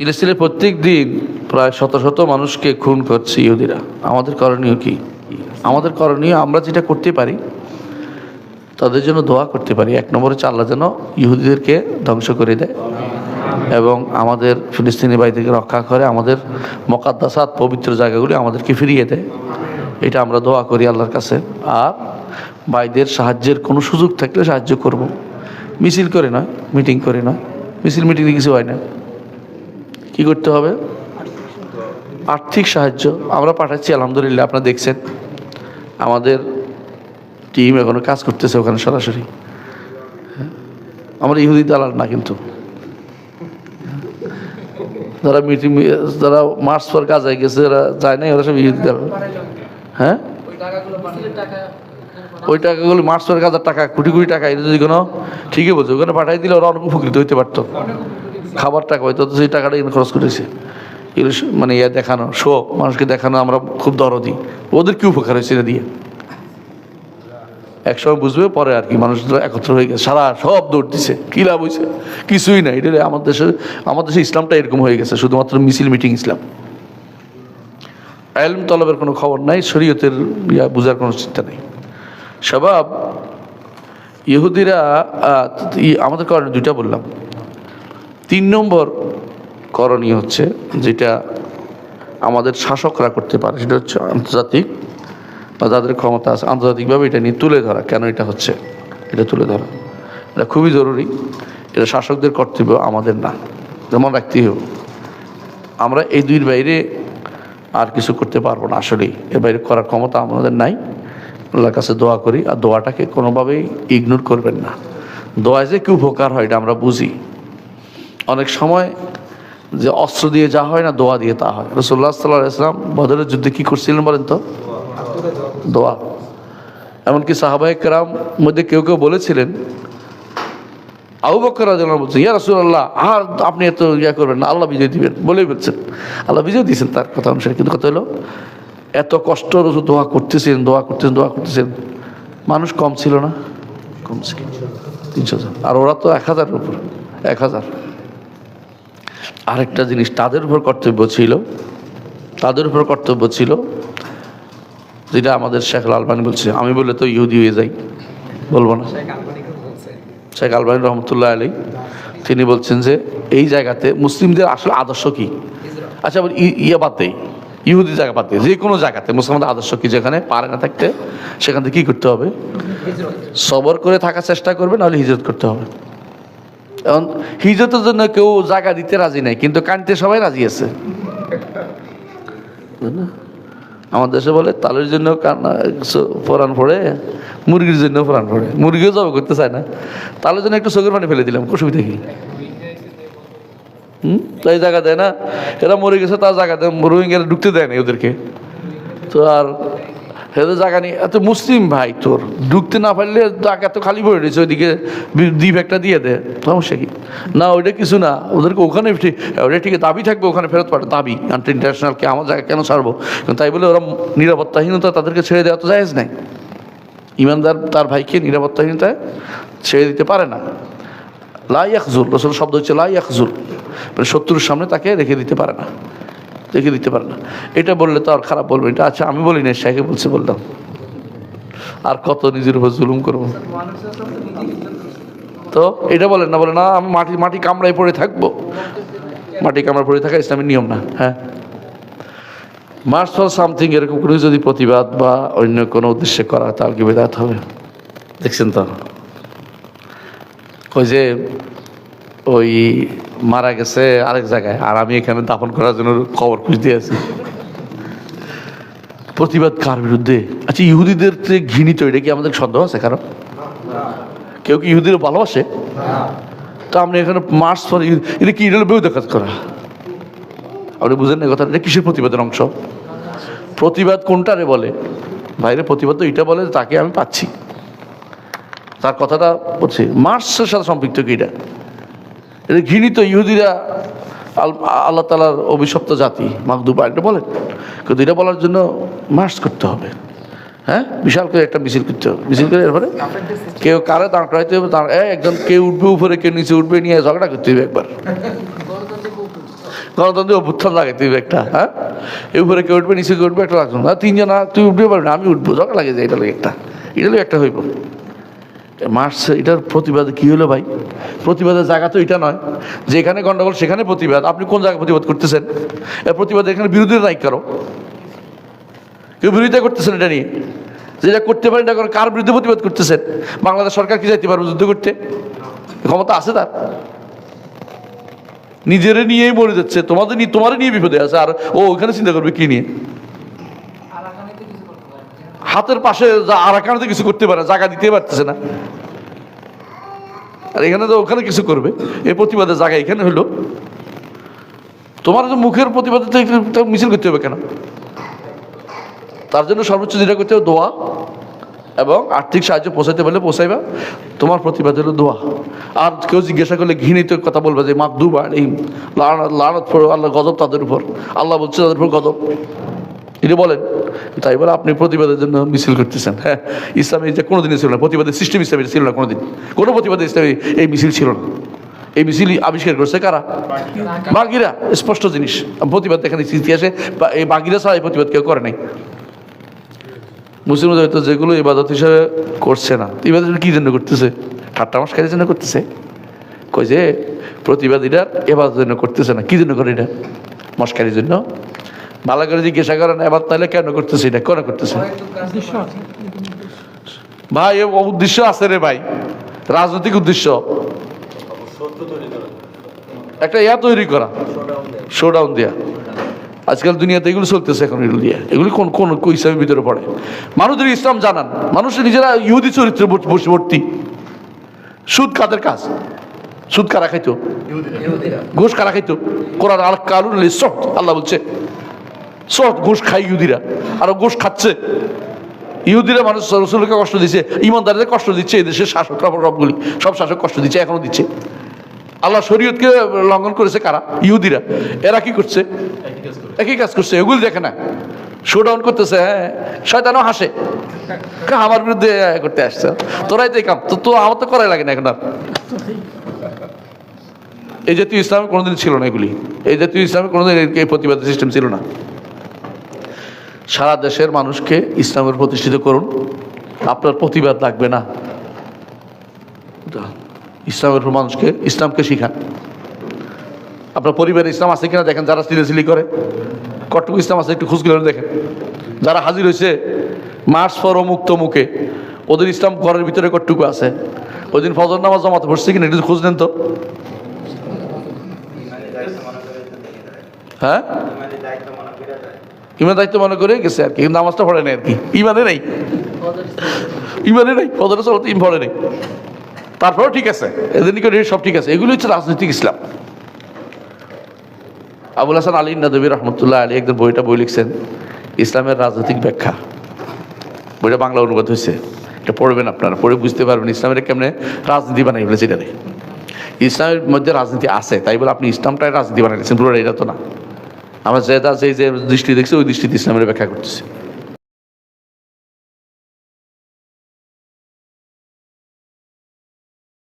ফিলিস্তিনের প্রত্যেক দিন প্রায় শত শত মানুষকে খুন করছে ইহুদিরা। আমাদের করণীয় কি? আমাদের করণীয় আমরা যেটা করতে পারি, তাদের জন্য দোয়া করতে পারি। এক নম্বরে আল্লাহ যেন ইহুদিদেরকে ধ্বংস করে দেয় এবং আমাদের ফিলিস্তিনি বাড়িদেরকে রক্ষা করে আমাদের মকাদ্দাসাত পবিত্র জায়গাগুলি আমাদেরকে ফিরিয়ে দেয়। এটা আমরা দোয়া করি আল্লাহর কাছে। আর ভাইদের সাহায্যের কোনো সুযোগ থাকলে সাহায্য করব। মিছিল করে নয়, মিটিং করে নয়। মিছিল মিটিং কিছু হয় না। কি করতে হবে? আর্থিক সাহায্য। আমরা পাঠাচ্ছি, আলহামদুলিল্লাহ, আপনারা দেখছেন। আমাদের টিম এখনও কাজ করতেছে ওখানে সরাসরি? আমরা ইহুদি দালাল না কিন্তু। যারা মিটিং যারা মার্চ পর কাজে গেছে ওরা যায় নাই, ওরা সব ইহুদি দালাল। হ্যাঁ? ওই টাকাগুলো মার্চ পর কাজার টাকা, কোটি কোটি টাকা, এটা যদি কোনো ঠিকই বলছে, ওখানে পাঠাই দিলে ওরা অনেক উপকৃত হইতে পারতো। খাবার টাকা হয়তো সেই টাকাটা এখানে খরচ করেছে। মানে ইয়ে দেখানো শো মানুষকে দেখানো আমরা খুব দরদি। ওদের কি উপকার হয়েছে এটা দিয়ে? একসময় বুঝবে, পরে আর কি, মানুষরা একত্র হয়ে গেছে। সারা সব দৌড় দিছে, কী লাভ হয়েছে? কিছুই না এটা আমার দেশে আমার দেশে ইসলামটা এরকম হয়ে গেছে, শুধুমাত্র মিছিল, মিটিং, ইসলাম। এলম তলবের কোনো খবর নাই, শরীয়তের ইয়া বোঝার কোনো চিন্তা নেই। স্বভাব ইহুদিরা আমাদের কারণে দুইটা বললাম। তিন নম্বর করণীয় হচ্ছে যেটা আমাদের শাসকরা করতে পারে, সেটা হচ্ছে আন্তর্জাতিক বা যাদের ক্ষমতা আছে, আন্তর্জাতিকভাবে এটা নিয়ে তুলে ধরা। কেন এটা হচ্ছে? এটা তুলে ধরা। এটা খুবই জরুরি। এটা শাসকদের কর্তব্য, আমাদের না। যেমন রাখতেই হবে। আমরা এই দুইয়ের বাইরে আর কিছু করতে পারব না আসলেই এর বাইরে করার ক্ষমতা আমাদের নাই। আল্লাহর কাছে দোয়া করি। আর দোয়াটাকে কোনোভাবেই ইগনোর করবেন না। দোয়ায় যে কি উপকার হয়, এটা আমরা বুঝি। অনেক সময় যে অস্ত্র দিয়ে যা হয় না, দোয়া দিয়ে তা হয়। রসুল্লাহ সাল্লাহ ইসলাম বদরের যুদ্ধে কী করছিলেন বলেন তো? দোয়া। এমনকি সাহাবাহিক কেরাম মধ্যে কেউ কেউ বলেছিলেন, আবু বকর রাজন বলছেন, ইয়া রসুল্লাহ আর আপনি এত ইয়া করবেন না, আল্লাহ বিজয় দিবেন। বলেই বলছেন। আল্লাহ বিজয় দিয়েছেন তার কথা অনুসারে। কিন্তু কথা হলো, এত কষ্ট রসুল দোয়া করতেছেন দোয়া করতেছেন দোয়া করতেছেন। মানুষ কম ছিল না? কম ছিল। তিনশো জন। আর ওরা তো এক হাজারের উপর, এক হাজার। আরেকটা জিনিস তাদের উপর কর্তব্য ছিল তাদের উপর কর্তব্য ছিল যেটা আমাদের শেখ আলবানি বলছে। আমি বলে তো ইহুদি হয়ে যাই বলব না। শেখ আলবানী রহমতুল্লাহ আলী তিনি বলছেন যে এই জায়গাতে মুসলিমদের আসলে আদর্শ কি? আচ্ছা ইয়ে বাদ দেই ইহুদি জায়গা বাদ যে কোনো জায়গাতে মুসলমানদের আদর্শ কি? যেখানে পারে না থাকতে সেখান থেকে কী করতে হবে? সবর করে থাকার চেষ্টা করবে নাহলে হিজরত করতে হবে। এখন হিজরতের জন্য কেউ জায়গা দিতে রাজি নাই, কিন্তু কানতে সবাই রাজি আছে? আমার দেশে বলে, তালের জন্য ফোরান পড়ে মুরগির জন্য ফোরান পড়ে মুরগিও জব করতে চায় না। তালের জন্য একটু চোখের পানি ফেলে দিলাম অসুবিধা কি? হুম? তাই জায়গা দেয় না। এরা মরে গেছে তার জায়গা দেয় রোহিঙ্গারা ঢুকতে দেয় না ওদেরকে। তো আর এদের জায়গা নেই। এত মুসলিম ভাই তোর। ঢুকতে না পারলে জায়গা তো খালি পড়ে রয়েছে, ওইদিকে দ্বীপ একটা দিয়ে দে। সমস্যা কি? না, ওইটা কিছু না। ওদেরকে ওখানে ওটা ঠিক দাবি থাকবে ওখানে ফেরত পাঠে দাবি আন্টি ইন্টারন্যাশনালকে আমার জায়গা কেন ছাড়বো? তাই বলে ওরা নিরাপত্তাহীনতা তাদেরকে ছেড়ে দেওয়া তো জায়েজ নাই। ইমানদার তার ভাইকে নিরাপত্তাহীনতায় ছেড়ে দিতে পারে না। লাই আখজুল রসুল শব্দ হচ্ছে লাই আখজুল মানে শত্রুর সামনে তাকে রেখে দিতে পারে না। রেখে দিতে পারে না। এটা বললে তো আর খারাপ বলবে এটা আচ্ছা আমি বলি না শাইকে বলছে বললাম আর কত নিজের উপর জুলুম করব। তো এটা বলেন না, বলে না, আমি মাটি মাটি কামড়ায় পড়ে থাকব। মাটি কামড়ায় পড়ে থাকা ইসলামের নিয়ম না হ্যাঁ। ফর সামথিং, এরকম কোনো যদি প্রতিবাদ বা অন্য কোনো উদ্দেশ্যে করা, তাহলে কি বেদাত হবে? দেখছেন তো? ওই যে ওই মারা গেছে আরেক জায়গায়। আর আমি এখানে দাফন করার জন্য খবর খুঁজতে আছি। প্রতিবাদ কার বিরুদ্ধে? আচ্ছা ইহুদিদের ঘৃণিত, এটা কি আমাদের সন্দেহ আছে কারণ কেউ কি ইহুদির ভালোবাসে? তো আপনি এখানে মার্চ ফর এটা কি এটা বেউ কাজ করা? আপনি বুঝেন না কথা এটা কিসের প্রতিবাদের অংশ? প্রতিবাদ কোনটারে বলে? বাইরে প্রতিবাদ তো এটা বলে তাকে আমি পাচ্ছি। তার কথাটা বলছি মার্চের সাথে সম্পৃক্ত কি এটা? এটা ঘৃণিত ইহুদিরা, আল- আল্লাহ তালার অভিশপ্ত জাতি মাহদুবা এটা বলেন। কিন্তু এটা বলার জন্য মার্চ করতে হবে। হ্যাঁ? বিশাল করে একটা মিছিল করতে হবে। মিছিল করে এরপরে কেউ কারে দাঁড় করাইতে হবে, দাঁড় একজন কেউ উঠবে উপরে, কেউ নিচে উঠবে, নিয়ে ঝগড়া করতে হবে একবার। গণতন্ত্রে অভ্যুত্থান লাগাইতে হবে একটা হ্যাঁ? এই উপরে কেউ উঠবে, নিচে কেউ উঠবে, একটা লাগবে না। তিনজন তুই উঠবে পারবি না, আমি উঠবো, ঝগড়া লাগে যে এটা লাগে একটা। এটা লাগে একটা হইব। মার্চ এটার প্রতিবাদ কি হলো ভাই? প্রতিবাদের জায়গা তো এটা নয়। যেখানে গন্ডগোল, সেখানে প্রতিবাদ। আপনি কোন জায়গায় প্রতিবাদ করতেছেন? এ প্রতিবাদ এখানে বিরোধীরা নাই কারও। কেউ বিরোধিতা করতেছেন এটা নিয়ে। যেটা করতে পারেন এটা কার বিরুদ্ধে প্রতিবাদ করতেছেন? বাংলাদেশ সরকার কি যাইতে পারবে যুদ্ধ করতে? ক্ষমতা আছে তার। নিজেরে নিয়েই মরে যাচ্ছে। তোমাদের নিয়ে তোমারই নিয়ে বিপদে আছে। আর ও ওখানে চিন্তা করবে কি নিয়ে? হাতের পাশে যা আরাকানাতে কিছু করতে পারে, জায়গা দিতে পারতেছে না। আর এখানে তো ওখানে কিছু করবে, এই প্রতিবাদের জায়গা এখানে হলো। তোমার তো মুখের প্রতিবাদে তো মিছিল করতে হবে কেন? তার জন্য সর্বোচ্চ যেটা করতে হবে, দোয়া এবং আর্থিক সাহায্য পৌঁছাইতে পারলে পৌঁছাইবা। তোমার প্রতিবাদ হলো দোয়া। আর কেউ জিজ্ঞাসা করলে ঘৃণিত কথা বলবে যে মাক দুবার এই আল্লাহ গজব তাদের উপর। আল্লাহ বলছে তাদের উপর গজব। এটা বলেন তাই বলে আপনি প্রতিবাদের জন্য মিছিল করতেছেন। হ্যাঁ ইসলামে যে কোনোদিনই ছিল না প্রতিবাদের সিস্টেম ইসলামে ছিল না কোনোদিন। কোনো প্রতিবাদের ইসলামে এই মিছিল ছিল না। এই মিছিল আবিষ্কার করছে কারা? বাগিরা স্পষ্ট জিনিস। প্রতিবাদ দেখেন ইতিহাসে এই বাগিরা ছাড়া এই প্রতিবাদ কেউ করে নাই। মুসলিমদের হয়তো যেগুলো ইবাদত হিসাবে করছে না ইবাদত কি জন্য করতেছে? ঠাট্টা মাসকারের জন্য করতেছে? কই যে প্রতিবাদীরা এবাদতের জন্য করতেছে না কি জন্য করে এটা? মস্কারির জন্য? ভালো করে জিজ্ঞাসা করেন এবার তাহলে কেন করতেছে এটা? কেন করতেছে ভাই এ উদ্দেশ্য আছে রে ভাই। রাজনৈতিক উদ্দেশ্য। একটা ইয়া তৈরি করা। শোডাউন দেয়া। আজকাল দুনিয়াতে এগুলো চলতেছে এখন এগুলো দিয়ে। এগুলি কোন কোন ইসলামের ভিতরে পড়ে। মানুষদের ইসলাম জানান। মানুষের নিজেরা ইহুদি চরিত্রে বস- বশবর্তী সুদ কাদের কাজ? সুদ কারা খাইতো? ঘুষ কারা খাইতো? কোরআন আল কালুন আল্লাহ বলছে। সট ঘুষ খাই ইহুদিরা। আর ঘুষ খাচ্ছে। ইহুদিরা মানুষ রসুলকে কষ্ট দিচ্ছে ইমানদারদের কষ্ট দিচ্ছে এদেশের দেশের শাসকরা সবগুলি, সব শাসক কষ্ট দিচ্ছে, এখনও দিচ্ছে। আল্লাহ শরীয়তকে লঙ্ঘন করেছে কারা? ইহুদিরা। এরা কি করছে? একই কাজ করছে। এগুলি দেখে না। শোডাউন করতেছে হ্যাঁ। শয়তানও হাসে। আমার বিরুদ্ধে করতে আসছে। তোরাই তো কাম। তো তো আমার তো করাই লাগে না এখন আর। এই জাতীয় ইসলামে কোনোদিন ছিল না এগুলি। এই জাতীয় ইসলামে কোনোদিন এই প্রতিবাদ সিস্টেম ছিল না। সারা দেশের মানুষকে ইসলামের প্রতিষ্ঠিত করুন। আপনার প্রতিবাদ লাগবে না। ইসলামের মানুষকে, ইসলামকে শিখান। আপনার পরিবারে ইসলাম আছে কিনা দেখেন, যারা সিলেসিলি করে। কটুকু ইসলাম আছে একটু খুঁজ করে দেখেন। যারা হাজির হয়েছে মার্চ ফর মুক্ত মুখে, ওদের ইসলাম ঘরের ভিতরে কটুকু আছে? ওই দিন ফজর নামাজ জমাতে পড়ছে কিনা একটু খোঁজ নেন তো। হ্যাঁ? ইমান দায়িত্ব মনে করে গেছে আর কি নামাজটা পড়ে নেই আর কি। ইমানে নেই। ইমানে নেই ফজরের চলতে ইম পড়ে নেই। তারপরেও ঠিক আছে, এদের নিকট সব ঠিক আছে। এগুলো হচ্ছে রাজনৈতিক ইসলাম। আবুল হাসান আলী নদী রহমতুল্লাহ আলী একজন বইটা বই লিখছেন, ইসলামের রাজনৈতিক ব্যাখ্যা। বইটা বাংলা অনুবাদ হয়েছে। এটা পড়বেন আপনারা, পড়ে বুঝতে পারবেন ইসলামের কেমনে রাজনীতি বানাই ফেলেছে এটা ইসলামের মধ্যে রাজনীতি আছে, তাই বলে আপনি ইসলামটাই রাজনীতি বানাইছেন পুরো এটা তো না। আমরা যে যে যে দৃষ্টি দেখছি ওই দৃষ্টিতে ইসলামের ব্যাখ্যা করতেছি।